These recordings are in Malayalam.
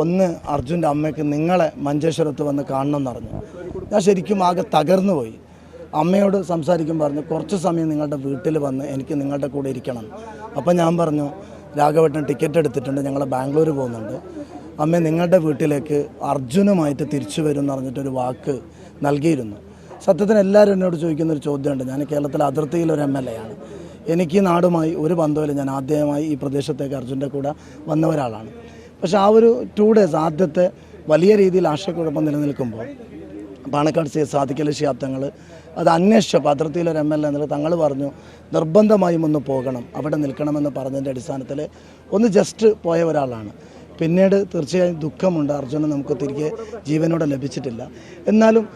ഒന്ന് അർജുന്റെ അമ്മയ്ക്ക് നിങ്ങളെ മഞ്ചേശ്വരത്ത് വന്ന് കാണണം എന്ന് പറഞ്ഞു ഞാൻ ശരിക്കും ആകെ തകർന്നു പോയി അമ്മയോട് സംസാരിക്കും പറഞ്ഞു കുറച്ച് സമയം നിങ്ങളുടെ വീട്ടിൽ വന്ന് എനിക്ക് നിങ്ങളുടെ കൂടെ ഇരിക്കണം. അപ്പം ഞാൻ പറഞ്ഞു രാഘവേട്ടൻ ടിക്കറ്റ് എടുത്തിട്ടുണ്ട് ഞങ്ങൾ ബാംഗ്ലൂർ പോകുന്നുണ്ട്. അമ്മ നിങ്ങളുടെ വീട്ടിലേക്ക് അർജുനുമായിട്ട് തിരിച്ചു വരും എന്ന് പറഞ്ഞിട്ടൊരു വാക്ക് നൽകിയിരുന്നു. സത്യത്തിന് എല്ലാവരും എന്നോട് ചോദിക്കുന്ന ഒരു ചോദ്യമുണ്ട്. ഞാൻ കേരളത്തിലെ അതിർത്തിയിൽ ഒരു എം എൽ എ ആണ് എനിക്ക് നാടുമായി ഒരു ബന്ധമില്ല ഞാൻ ആദ്യമായി ഈ പ്രദേശത്തേക്ക് അർജുന്റെ കൂടെ വന്ന ഒരാളാണ്. പക്ഷെ ആ ഒരു ടു ഡേയ്സ് ആദ്യത്തെ വലിയ രീതിയിൽ ആശയക്കുഴപ്പം നിലനിൽക്കുമ്പോൾ പാണക്കാട് സി സാധിക്കൽ ശാബ്ദങ്ങൾ അത് അന്വേഷിച്ചപ്പോൾ അതിർത്തിയിൽ ഒരു എം എൽ എ എന്നുള്ള തങ്ങൾ പറഞ്ഞു നിർബന്ധമായും ഒന്ന് പോകണം അവിടെ നിൽക്കണമെന്ന് പറഞ്ഞതിന്റെ അടിസ്ഥാനത്തിൽ ഒന്ന് ജസ്റ്റ് പോയ ഒരാളാണ്. പിന്നീട് തീർച്ചയായും ദുഃഖമുണ്ട്. അർജുനൻ നമുക്ക് തിരികെ ജീവനോടെ ലഭിച്ചിട്ടില്ല. എന്നാലും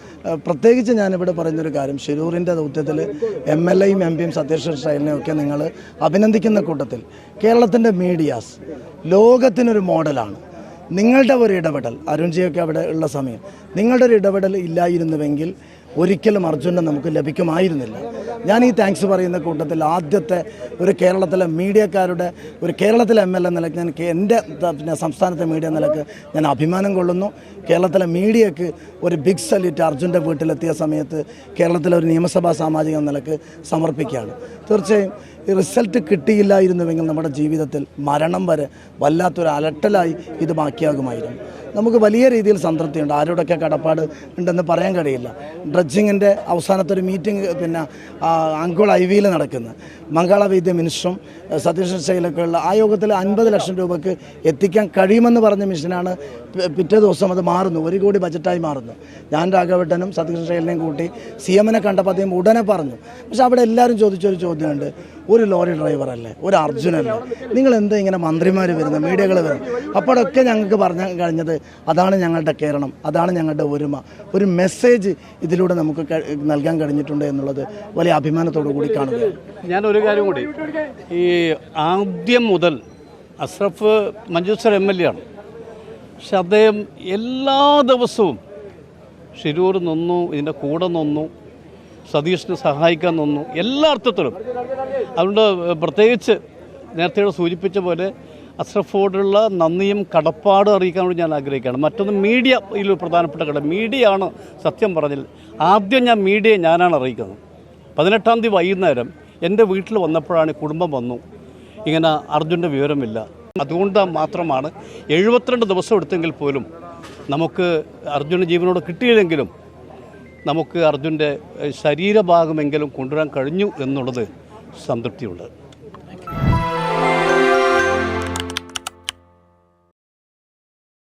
പ്രത്യേകിച്ച് ഞാനിവിടെ പറയുന്നൊരു കാര്യം ഷിരൂറിന്റെ ദൗത്യത്തിൽ എം എൽ എയും എം പിയും സതീഷ് സ്റ്റൈലിനെയും ഒക്കെ നിങ്ങൾ അഭിനന്ദിക്കുന്ന കൂട്ടത്തിൽ കേരളത്തിന്റെ മീഡിയാസ് ലോകത്തിനൊരു മോഡലാണ്. നിങ്ങളുടെ ഒരു ഇടപെടൽ അരുൺജിയൊക്കെ അവിടെ ഉള്ള സമയം നിങ്ങളുടെ ഒരു ഇടപെടൽ ഇല്ലായിരുന്നുവെങ്കിൽ ഒരിക്കലും അർജുനെ നമുക്ക് ലഭിക്കുമായിരുന്നില്ല. ഞാൻ ഈ താങ്ക്സ് പറയുന്ന കൂട്ടത്തിൽ ആദ്യത്തെ ഒരു കേരളത്തിലെ മീഡിയക്കാരുടെ ഒരു കേരളത്തിലെ എം എൽ എ നിലയ്ക്ക് ഞാൻ എന്റെ പിന്നെ സംസ്ഥാനത്തെ മീഡിയ നിലയ്ക്ക് ഞാൻ അഭിമാനം കൊള്ളുന്നു. കേരളത്തിലെ മീഡിയക്ക് ഒരു ബിഗ് സല്യൂട്ട് അർജുന്റെ വീട്ടിലെത്തിയ സമയത്ത് കേരളത്തിലെ ഒരു നിയമസഭാ സാമാജിക നിലയ്ക്ക് സമർപ്പിക്കുകയാണ്. തീർച്ചയായും ഈ റിസൾട്ട് കിട്ടിയില്ലായിരുന്നുവെങ്കിൽ നമ്മുടെ ജീവിതത്തിൽ മരണം വരെ വല്ലാത്തൊരു അലട്ടലായി ഇത് ബാക്കിയാകുമായിരുന്നു. നമുക്ക് വലിയ രീതിയിൽ സംതൃപ്തിയുണ്ട്. ആരോടൊക്കെ കടപ്പാട് ഉണ്ടെന്ന് പറയാൻ കഴിയില്ല. ഡ്രഡ്ജിങ്ങിന്റെ അവസാനത്തെ ഒരു മീറ്റിംഗ് പിന്നെ അങ്കുൾ ഐ വിയിൽ നടക്കുന്നത് മംഗളവൈദ്യ മിനിസ്റ്ററും ഏഹ്, സതീഷ് ശൈലൊക്കെ ആ യോഗത്തിൽ അൻപത് ലക്ഷം രൂപയ്ക്ക് എത്തിക്കാൻ കഴിയുമെന്ന് പറഞ്ഞ മിഷനാണ് പിറ്റേ ദിവസം അത് മാറുന്നു. ഒരു കോടി ബജറ്റായി മാറുന്നു. ഞാൻ രാഘവട്ടനും സതീഷ് ശൈലിനെയും കൂട്ടി സി എമ്മിനെ കണ്ടപ്പോൾ അദ്ദേഹം ഉടനെ പറഞ്ഞു. പക്ഷെ അവിടെ എല്ലാവരും ചോദിച്ചൊരു ചോദ്യമുണ്ട്. ഒരു ലോറി ഡ്രൈവറല്ലേ ഒരു അർജുനല്ലേ നിങ്ങൾ എന്താ ഇങ്ങനെ മന്ത്രിമാർ വരുന്നത്? മീഡിയകൾ വരുന്നത്? അപ്പോഴൊക്കെ ഞങ്ങൾക്ക് പറഞ്ഞു കഴിഞ്ഞത് അതാണ് ഞങ്ങളുടെ കേരളം അതാണ് ഞങ്ങളുടെ ഒരുമ. ഒരു മെസ്സേജ് ഇതിലൂടെ നമുക്ക് നൽകാൻ കഴിഞ്ഞിട്ടുണ്ട് എന്നുള്ളത് വലിയ അഭിമാനത്തോടു കൂടി കാണുകയാണ്. ഞാൻ ഒരു കാര്യം കൂടി. ഈ ആദ്യം മുതൽ അഷ്റഫ് മഞ്ജുസർ എം എൽ എ ആണ്. പക്ഷെ അദ്ദേഹം എല്ലാ ദിവസവും ഷിരൂർ നിന്നു ഇതിന്റെ കൂടെ നിന്നു സതീഷിനെ സഹായിക്കാൻ നിന്നു. എല്ലാ അർത്ഥത്തിലും. അതുകൊണ്ട് പ്രത്യേകിച്ച് നേരത്തെ സൂചിപ്പിച്ച പോലെ അസ്രഫോടുള്ള നന്ദിയും കടപ്പാടും അറിയിക്കാൻ വേണ്ടി ഞാൻ ആഗ്രഹിക്കുകയാണ്. മറ്റൊന്ന് മീഡിയ ഇതിൽ പ്രധാനപ്പെട്ട ഘടകം. മീഡിയ ആണ് സത്യം പറഞ്ഞാൽ ആദ്യം ഞാൻ മീഡിയയെ ഞാനാണ് അറിയിക്കുന്നത്. പതിനെട്ടാം തീയതി വൈകുന്നേരം എന്റെ വീട്ടിൽ വന്നപ്പോഴാണ് കുടുംബം വന്നു. ഇങ്ങനെ അർജുന്റെ വിവരമില്ല. അതുകൊണ്ട് മാത്രമാണ് എഴുപത്തിരണ്ട് ദിവസം എടുത്തെങ്കിൽ പോലും നമുക്ക് അർജുന ജീവനോട് കിട്ടിയില്ലെങ്കിലും നമുക്ക് അർജുന്റെ ശരീരഭാഗമെങ്കിലും കൊണ്ടുവരാൻ കഴിഞ്ഞു എന്നുള്ളത് സംതൃപ്തിയുണ്ട്.